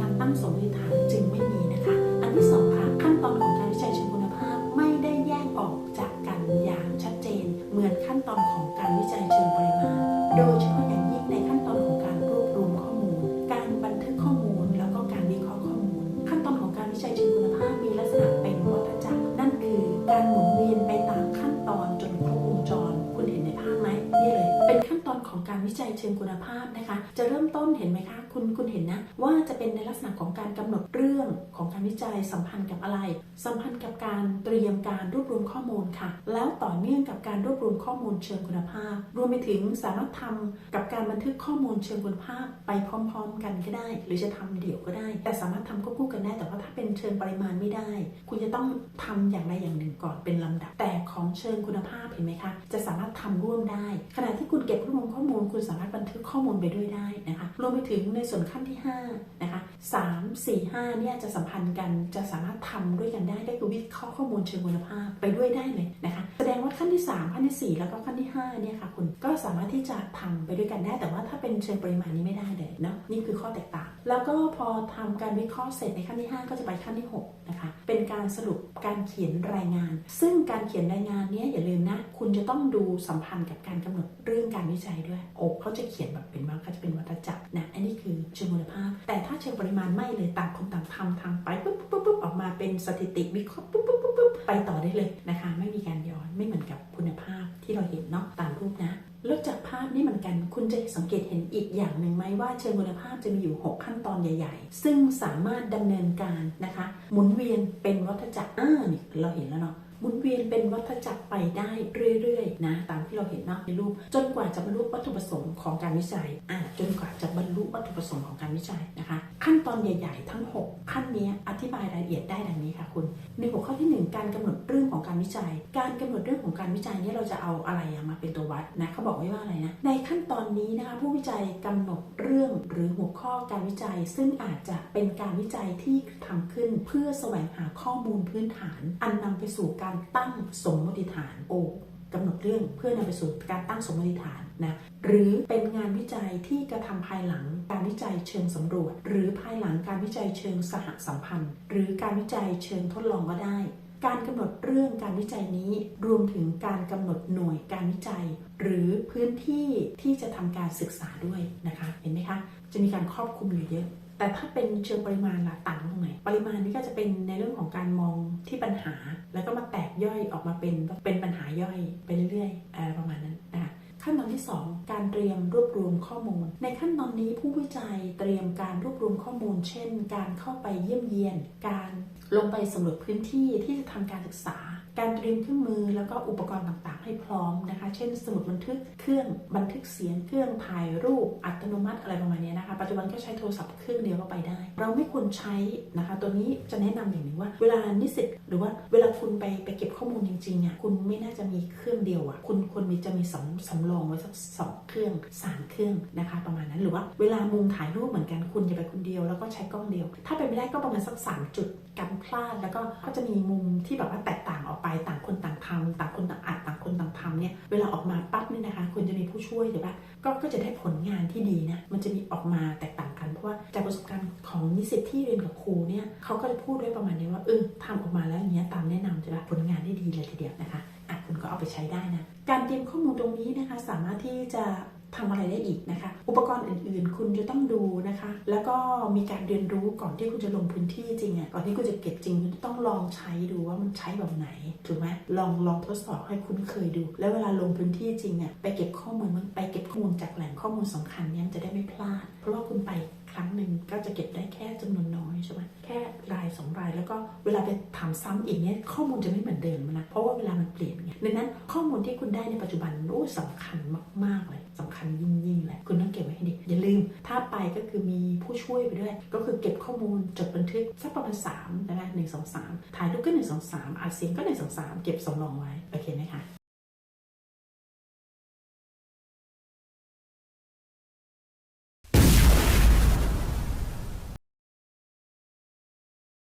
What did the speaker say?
การตั้งสมมติฐานจึงไม่มีนะคะ อันที่สองค่ะขั้นตอนของการวิจัยเชิงคุณภาพไม่ได้แยกออกจากกันอย่างชัดเจน เหมือนขั้นตอนของการวิจัยเชิงปริมาณ โดยเฉพาะอย่างยิ่งในขั้นตอนของการรวบรวมข้อมูล การบันทึกข้อมูลแล้วก็การวิเคราะห์ข้อมูล ขั้นตอนของการวิจัยเชิงคุณภาพมีลักษณะเป็นวัฏจักรนั่นคือ การหมุนเวียนไปตามขั้นตอนจนครบวงจร คุณเห็นในภาพไหมนี่เลย เป็นขั้นตอนของการวิจัยเชิงคุณภาพนะคะ จะเริ่มต้นเห็นไหมคะคุณคุณเห็นนะ ว่าจะเป็นในลักษณะของการกำหนดเรื่องของการวิจัยสัมพันธ์กับอะไร สัมพันธ์กับการเตรียมการรวบรวมข้อมูลค่ะ แล้วต่อเนื่องกับการรวบรวมข้อมูลเชิงคุณภาพ รวมไปถึงสามารถทำกับการบันทึกข้อมูลเชิงคุณภาพไปพร้อม ๆ กันก็ได้ หรือจะทำเดี่ยวก็ได้ แต่สามารถทำควบคู่กันได้ แต่ว่าถ้าเป็นเชิงปริมาณไม่ได้ คุณจะต้องทำอย่างใดอย่างหนึ่งก่อนเป็นลำดับ แต่ของเชิงคุณภาพเห็นไหมคะ จะสามารถทำร่วมได้ ขณะที่คุณเก็บรวบรวมข้อมูล คุณสามารถบันทึกข้อมูลไปด้วยได้นะคะ รวมไปถึงในส่วนขั้นที่5นะคะ 3 4 5เนี่ยจะสัมพันธ์กันจะสามารถทำด้วยกันได้ก็คือวิเคราะห์ข้อมูลเชิงคุณภาพไปด้วยได้เลยนะคะแสดงว่าขั้นที่ 3 ขั้นที่ 4 แล้วก็ขั้นที่5เนี่ยค่ะคุณก็สามารถที่จะทำไปด้วยกันได้ แต่ว่าถ้าเป็นเชิงปริมาณนี้ไม่ได้เลยเนาะนี่คือข้อแตกต่าง แล้วก็พอทำการวิเคราะห์เสร็จในขั้นที่ 5 ก็จะไปขั้นที่6นะคะเป็นการสรุปการเขียนรายงาน ซึ่งการเขียนรายงานเนี้ยอย่าลืมนะคุณจะต้องดูสัมพันธ์กับการกำหนดเรื่องการวิจัยด้วยโอ้เขาจะเขียนแบบเป็นว่าเขาจะเป็นวัฏจักรนะอันนี้คือเชิงคุณภาพ แต่ถ้าเชิงปริมาณไม่เลยต่างคนต่างทำทำไปปุ๊บปุ๊บปุ๊บออกมาเป็นสถิติวิเคราะห์ปุ๊บปุ๊บปุ๊บปุ๊บไปต่อได้เลยนะคะ ไม่มีการย้อนไม่เหมือนกับคุณภาพที่เราเห็นเนาะตามรูปนะแล้วจากภาพนี้เหมือนกัน คุณจะสังเกตเห็นอีกอย่างหนึ่งไหมว่าเชิงคุณภาพจะมีอยู่ 6 ขั้นตอนใหญ่ ๆ ซึ่งสามารถดำเนินการนะคะ หมุนเวียนเป็นวัฏจักรอ่านี่เราเห็นแล้วเนาะ หมุนเวียนเป็นวัฏจักรไปได้เรื่อยๆนะตามที่เราเห็นเนาะในรูป จนกว่าจะบรรลุวัตถุประสงค์ของการวิจัยอ่าจนกว่าจะบรรลุวัตถุประสงค์ของการวิจัยนะคะ ขั้นตอนใหญ่ๆ ทั้ง 6 ขั้นนี้อธิบายรายละเอียดได้ดังนี้ค่ะคุณในหัวข้อที่ 1 การกำหนดเรื่องของการวิจัย การกำหนดเรื่องของการวิจัยนี้เราจะเอาอะไรมาเป็นตัววัดนะเขาบอกไว้ว่าอะไรนะในขั้นตอนนี้นะคะผู้วิจัยกำหนดเรื่องหรือหัวข้อการวิจัย ซึ่งอาจจะเป็นการวิจัยที่ทำขึ้น เพื่อแสวงหาข้อมูลพื้นฐาน อันนำไปสู่การตั้งสมมติฐานโอกำหนดเรื่องเพื่อนำไปสู่การตั้งสมมติฐานนะหรือเป็นงานวิจัยที่กระทำภายหลังการวิจัยเชิงสำรวจ หรือภายหลังการวิจัยเชิงสหสัมพันธ์ หรือการวิจัยเชิงทดลองก็ได้ การกำหนดเรื่องการวิจัยนี้รวมถึงการกำหนดหน่วยการวิจัย หรือพื้นที่ที่จะทำการศึกษาด้วยนะคะเห็นไหมคะจะมีการครอบคลุมอยู่เยอะ แต่ถ้าเป็นเชิงปริมาณล่ะต่างตรงไหน ปริมาณนี้ก็จะเป็นในเรื่องของการมองที่ปัญหา แล้วก็มาแตกย่อยออกมาเป็นเป็นปัญหาย่อยไปเรื่อยๆอะไรประมาณนั้นนะคะขั้นตอนที่ 2 การเตรียมรวบรวมข้อมูล ในขั้นตอนนี้ผู้วิจัยเตรียมการรวบรวมข้อมูล เช่น การเข้าไปเยี่ยมเยียน การลงไปสำรวจพื้นที่ที่จะทำการศึกษา การเตรียมเครื่องมือแล้วก็อุปกรณ์ต่างๆ ให้พร้อมนะคะ เช่น สมุดบันทึกเครื่องบันทึกเสียงเครื่องถ่ายรูปอัตโนมัติอะไรประมาณนี้นะคะ ปัจจุบันก็ใช้โทรศัพท์เครื่องเดียวก็ไปได้ เราไม่ควรใช้นะคะ ตัวนี้จะแนะนำอย่างหนึ่งว่า เวลานิสิตหรือว่าเวลาคุณไปไปเก็บข้อมูลจริงๆอะคุณไม่น่าจะมีเครื่องเดียวอะคุณควรมีจะมีสำสำรองไว้สักสองเครื่องสามเครื่องนะคะ ประมาณนั้นหรือว่าเวลามุมถ่ายรูปเหมือนกันคุณอย่าไปคนเดียว แล้วก็ใช้กล้องเดียว ถ้าเป็นไม่ได้ก็ประมาณสักสามจุดกันพลาดแล้วก็ก็จะมีมุมที่แบบว่าแตกต่างออกไปต่างคนต่างทำต่างคนต่างอัดต่างคนต่างทำเนี่ยเวลาออกมาปั๊บเนี่ยนะคะคุณจะมีผู้ช่วยหรือว่าก็ก็จะได้ผลงานที่ดีนะมันจะมีออกมาแตกต่างกันเพราะว่าจากประสบการณ์ของนิสิตที่เรียนกับครูเนี่ยเขาก็จะพูดด้วยประมาณนี้ว่าเออทำออกมาแล้วอย่างเงี้ยตามแนะนำจะแบบผลงานได้ดีเลยทีเดียวนะคะอะคุณก็เอาไปใช้ได้นะการเตรียมข้อมูลตรงนี้นะคะสามารถที่จะทำอะไรได้อีกนะคะ อุปกรณ์อื่นๆ คุณจะต้องดู นะคะ แล้วก็มีการเรียนรู้ก่อนที่คุณจะลงพื้นที่จริงอะก่อนที่คุณจะเก็บจริงคุณต้องลองใช้ดูว่ามันใช้แบบไหนถูกไหมลองลองทดสอบให้คุ้นเคยดู แล้วเวลาลงพื้นที่จริงอะไปเก็บข้อมูลมันไปเก็บข้อมูลจากแหล่งข้อมูลสำคัญเนี่ยจะได้ไม่พลาด เพราะว่าคุณไป ครั้งหนึ่งก็จะเก็บได้แค่จำนวนน้อยใช่ไหมแค่รายสองรายแล้วก็เวลาไปถามซ้ำอีกเนี่ยข้อมูลจะไม่เหมือนเดิมนะเพราะว่าเวลามันเปลี่ยนไงดังนั้นข้อมูลที่คุณได้ในปัจจุบันโอ้สำคัญมากๆเลยสำคัญยิ่งๆเลยคุณต้องเก็บไว้ให้ดีอย่าลืม ถ้าไปก็คือมีผู้ช่วยไปด้วย ก็คือเก็บข้อมูลจดบันทึกสักประมาณสามนะคะหนึ่งสองสามถ่ายรูปก็หนึ่งสองสามอัดเสียงก็หนึ่งสองสามเก็บสำรองไว้โอเคไหมคะ